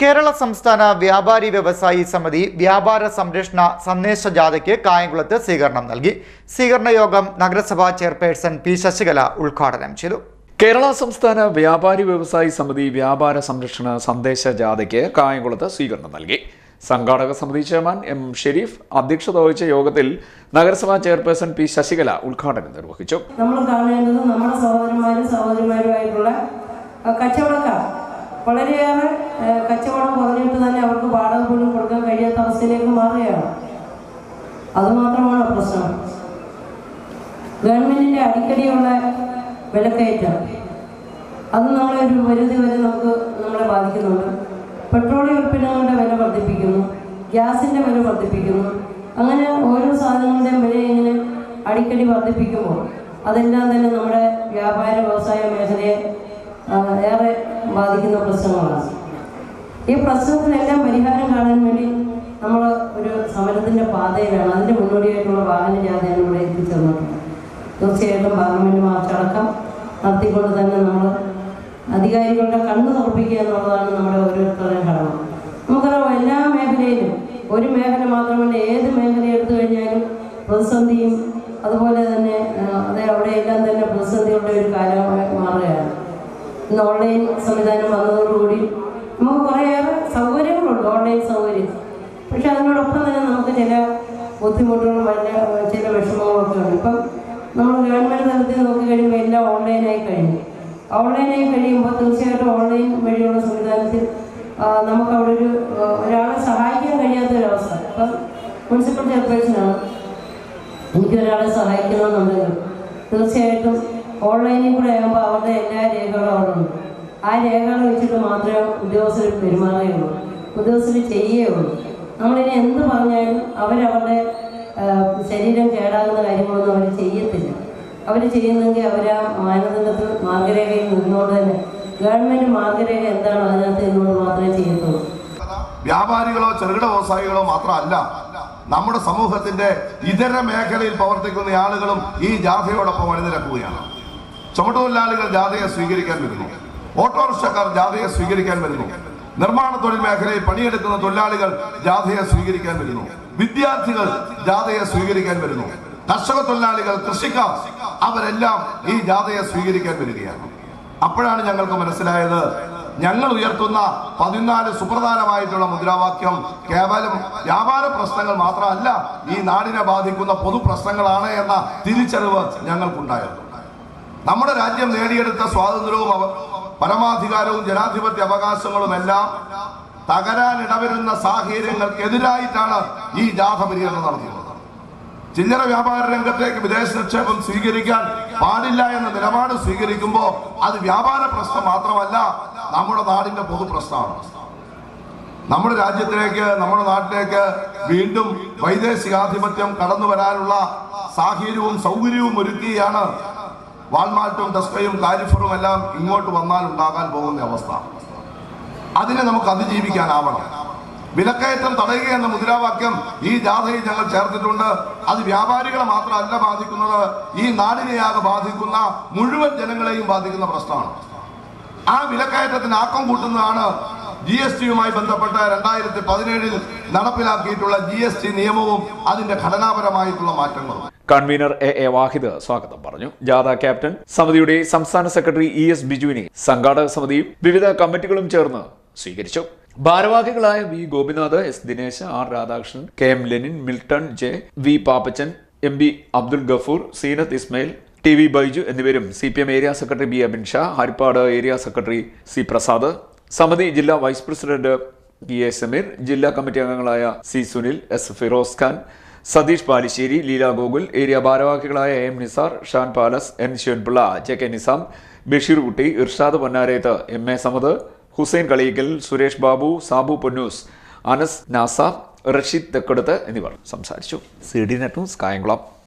കേരള സംസ്ഥാന വ്യാപാരി വ്യവസായി സമിതി വ്യാപാര സംരക്ഷണ സന്ദേശ ജാഥയ്ക്ക് കായംകുളത്ത് സ്വീകരണം നൽകി. സ്വീകരണ യോഗം നഗരസഭാ ചെയർപേഴ്സൺ പി ശശികല ഉദ്ഘാടനം ചെയ്തു. കേരള സംസ്ഥാന വ്യാപാരി വ്യവസായി സമിതി വ്യാപാര സംരക്ഷണ സന്ദേശ ജാഥയ്ക്ക് കായംകുളത്ത് സ്വീകരണം നൽകി. സംഘാടക സമിതി ചെയർമാൻ എം ഷെരീഫ് അധ്യക്ഷത വഹിച്ച യോഗത്തിൽ നഗരസഭാ ചെയർപേഴ്സൺ പി ശശികല ഉദ്ഘാടനം നിർവഹിച്ചു. നമ്മൾ കാണേണ്ടത് നമ്മുടെ സഹോദരന്മാരും സഹോദരിമാരുമായിട്ടുള്ള കച്ചവടക്കാർ. വളരെയേറെ കച്ചവടം കുറഞ്ഞിട്ട് തന്നെ അവർക്ക് വാടക പോലും കൊടുക്കാൻ കഴിയാത്ത അവസ്ഥയിലേക്ക് മാറുകയാണ്. അതുമാത്രമാണ് പ്രശ്നം. ഗവൺമെന്റിന്റെ അടിക്കടിയുള്ള വിലക്കയറ്റം. അത് നമ്മളെ ഒരു പരിധി വരെ നമുക്ക് നമ്മളെ ബാധിക്കുന്നുണ്ട്. പെട്രോളിയം ഉൽപ്പന്നങ്ങളുടെ വില വർദ്ധിപ്പിക്കുന്നു. ഗ്യാസിന്റെ വില വർദ്ധിപ്പിക്കുന്നു. അങ്ങനെ ഓരോ സാധനങ്ങളുടെയും വില ഇങ്ങനെ അടിക്കടി വർദ്ധിപ്പിക്കുമ്പോൾ അതെല്ലാം തന്നെ നമ്മുടെ വ്യാപാര വ്യവസായ മേഖലയെ ഏറെ ബാധിക്കുന്ന പ്രശ്നങ്ങളാണ്. ഈ പ്രശ്നത്തിനെല്ലാം പരിഹാരം കാണാൻ വേണ്ടി നമ്മൾ ഒരു സമരത്തിന്റെ പാതയിലാണ്. അതിന്റെ മുന്നോടിയായിട്ടുള്ള വാഹന ജാഥയാണ് ഇവിടെ എത്തിച്ചേർന്നിട്ടുണ്ട്. തീർച്ചയായിട്ടും പാർലമെന്റ് മാർച്ചടക്കം നടത്തിക്കൊണ്ട് തന്നെ നമ്മൾ അധികാരികളുടെ കണ്ണു തുറപ്പിക്കുക എന്നുള്ളതാണ് നമ്മുടെ ഓരോരുത്തരുടെയും കടമ. നമുക്കറിയാം എല്ലാ മേഖലയിലും ഒരു മേഖല മാത്രമല്ല ഏത് മേഖല എടുത്തു കഴിഞ്ഞാലും പ്രതിസന്ധിയും അതുപോലെ തന്നെ അത് അവിടെയെല്ലാം തന്നെ പ്രതിസന്ധികളുടെ ഒരു കാലമായി മാറുകയാണ്. ഓൺലൈൻ സംവിധാനം വന്നതോടുകൂടി നമുക്ക് കുറേയേറെ സൗകര്യങ്ങളുണ്ട് ഓൺലൈൻ സൗകര്യം. പക്ഷെ അതിനോടൊപ്പം തന്നെ നമുക്ക് ചില ബുദ്ധിമുട്ടുകളും ചില വിഷമങ്ങളൊക്കെ ഉണ്ട്. ഇപ്പം നമ്മൾ ഗവൺമെന്റ് തലത്തിൽ നോക്കി കഴിയുമ്പോൾ എല്ലാം ഓൺലൈനായി കഴിഞ്ഞു. ഓൺലൈനായി കഴിയുമ്പോൾ തീർച്ചയായിട്ടും ഓൺലൈൻ വഴിയുള്ള സംവിധാനത്തിൽ നമുക്ക് അവിടെ ഒരു ഒരാളെ സഹായിക്കാൻ കഴിയാത്ത ഒരവസ്ഥ ഇപ്പം മുനിസിപ്പൽ ചെയർപേഴ്സണാണ് എനിക്ക് ഒരാളെ സഹായിക്കണമെന്നുണ്ടെങ്കിൽ തീർച്ചയായിട്ടും ഓൺലൈനിൽ കൂടെ അവരുടെ എല്ലാ രേഖകളും അവിടെ ആ രേഖകൾ വെച്ചിട്ട് മാത്രമേ ഉദ്യോഗസ്ഥർ പെരുമാറുകയുള്ളൂ. ഉദ്യോഗസ്ഥർ ഉള്ളൂ നമ്മളിനി എന്ത് പറഞ്ഞാലും അവരവരുടെ ശരീരം കേടാകുന്ന കാര്യങ്ങളൊന്നും അവർ ചെയ്യത്തില്ല. അവർ ചെയ്യുന്നെങ്കിൽ അവർ ആ മാനദണ്ഡത്തിൽ മാർഗരേഖയിൽ നിന്നുകൊണ്ട് തന്നെ ഗവൺമെന്റ് മാർഗരേഖ എന്താണോ അതിനകത്ത് നിന്നുകൊണ്ട് മാത്രമേ ചെയ്യത്തുള്ളൂ. വ്യാപാരികളോ ചെറുകിട വ്യവസായികളോ മാത്രമല്ല നമ്മുടെ സമൂഹത്തിന്റെ ഇതര മേഖലയിൽ പ്രവർത്തിക്കുന്ന ആളുകളും ഈ ജാഥയോടൊപ്പം അണിനിരക്കുകയാണ് ചുമട്ടുതൊഴിലാളികൾ ജാഥയെ സ്വീകരിക്കാൻ വരുന്നു. ഓട്ടോറിക്ഷക്കാർ ജാഥയെ സ്വീകരിക്കാൻ വരുന്നു. നിർമ്മാണ തൊഴിൽ മേഖലയിൽ പണിയെടുക്കുന്ന തൊഴിലാളികൾ ജാഥയെ സ്വീകരിക്കാൻ വരുന്നു. വിദ്യാർത്ഥികൾ ജാഥയെ സ്വീകരിക്കാൻ വരുന്നു. കർഷക തൊഴിലാളികൾ കൃഷിക്കാർ അവരെല്ലാം ഈ ജാഥയെ സ്വീകരിക്കാൻ വരികയാണ്. അപ്പോഴാണ് ഞങ്ങൾക്ക് മനസ്സിലായത് ഞങ്ങൾ ഉയർത്തുന്ന പതിനാല് സുപ്രധാനമായിട്ടുള്ള മുദ്രാവാക്യം കേവലം വ്യാപാര പ്രശ്നങ്ങൾ മാത്രമല്ല ഈ നാടിനെ ബാധിക്കുന്ന പൊതു പ്രശ്നങ്ങളാണ് എന്ന തിരിച്ചറിവ് ഞങ്ങൾക്കുണ്ടായിരുന്നു. നമ്മുടെ രാജ്യം നേടിയെടുത്ത സ്വാതന്ത്ര്യവും പരമാധികാരവും ജനാധിപത്യ അവകാശങ്ങളും എല്ലാം തകരാനിടവരുന്ന സാഹചര്യങ്ങൾക്കെതിരായിട്ടാണ് ഈ ജാഥ പരിഗണന നടത്തിയത് ചില്ലറ വ്യാപാര രംഗത്തേക്ക് വിദേശ നിക്ഷേപം സ്വീകരിക്കാൻ പാടില്ല എന്ന നിലപാട് സ്വീകരിക്കുമ്പോൾ അത് വ്യാപാര പ്രശ്നം മാത്രമല്ല നമ്മുടെ നാടിന്റെ പൊതുപ്രശ്നമാണ് നമ്മുടെ രാജ്യത്തിലേക്ക് നമ്മുടെ നാട്ടിലേക്ക് വീണ്ടും വൈദേശികാധിപത്യം കടന്നു വരാനുള്ള സാഹചര്യവും സൗകര്യവും ഒരുക്കിയാണ് വാൾമാർട്ടും ടെസ്കയും കാലിഫറും എല്ലാം ഇങ്ങോട്ട് വന്നാൽ ഉണ്ടാകാൻ പോകുന്ന അവസ്ഥ. അതിനെ നമുക്ക് അതിജീവിക്കാനാവണം. വിലക്കയറ്റം തടയുക എന്ന മുദ്രാവാക്യം ഈ ജാഥയിൽ ഞങ്ങൾ ചേർത്തിട്ടുണ്ട്. അത് വ്യാപാരികളെ മാത്രമല്ല ബാധിക്കുന്നത് ഈ നാടിനെയാകെ ബാധിക്കുന്ന മുഴുവൻ ജനങ്ങളെയും ബാധിക്കുന്ന പ്രശ്നമാണ്. ആ വിലക്കയറ്റത്തിന് ആക്കം കൂട്ടുന്നതാണ് ജി എസ് ടിയുമായി ബന്ധപ്പെട്ട രണ്ടായിരത്തി പതിനേഴിൽ നടപ്പിലാക്കിയിട്ടുള്ള ജി എസ് ടി നിയമവും അതിന്റെ ഘടനാപരമായിട്ടുള്ള മാറ്റങ്ങളും കൺവീനർ എ എ വാഹിദ് സ്വാഗതം പറഞ്ഞു. ജാഥ ക്യാപ്റ്റൻ സമിതിയുടെ സംസ്ഥാന സെക്രട്ടറി ഇ എസ് ബിജുവിനെ സംഘാടക സമിതിയും വിവിധ കമ്മിറ്റികളും ചേർന്ന് സ്വീകരിച്ചു. ഭാരവാഹികളായ V Gopinath S Dinesh R Radhakrishnan K M Lenin Milton J V Pappachan M B Abdul Gafoor Seenath Ismail T V Baiju എന്നിവരും C P M area secretary B Abin Sha Harippad area secretary C Prasad സമിതി ജില്ലാ vice president P A Sameer ജില്ലാ committee അംഗങ്ങളായ C Sunil S Firoz Khan Satheesh Palissery Leela Gokul area ഭാരവാഹികളായ M Nisar Shan palace N Sivanpillai J K Nisam Basheer Kutty Irshad Ponnareth M A Samad Hussain Kaliyikkal Suresh Babu Sabu Ponnoos Anas Nasa Rasheed Thekkeduth എന്നിവർ സംസാരിച്ചു. C D net Kayamkulam.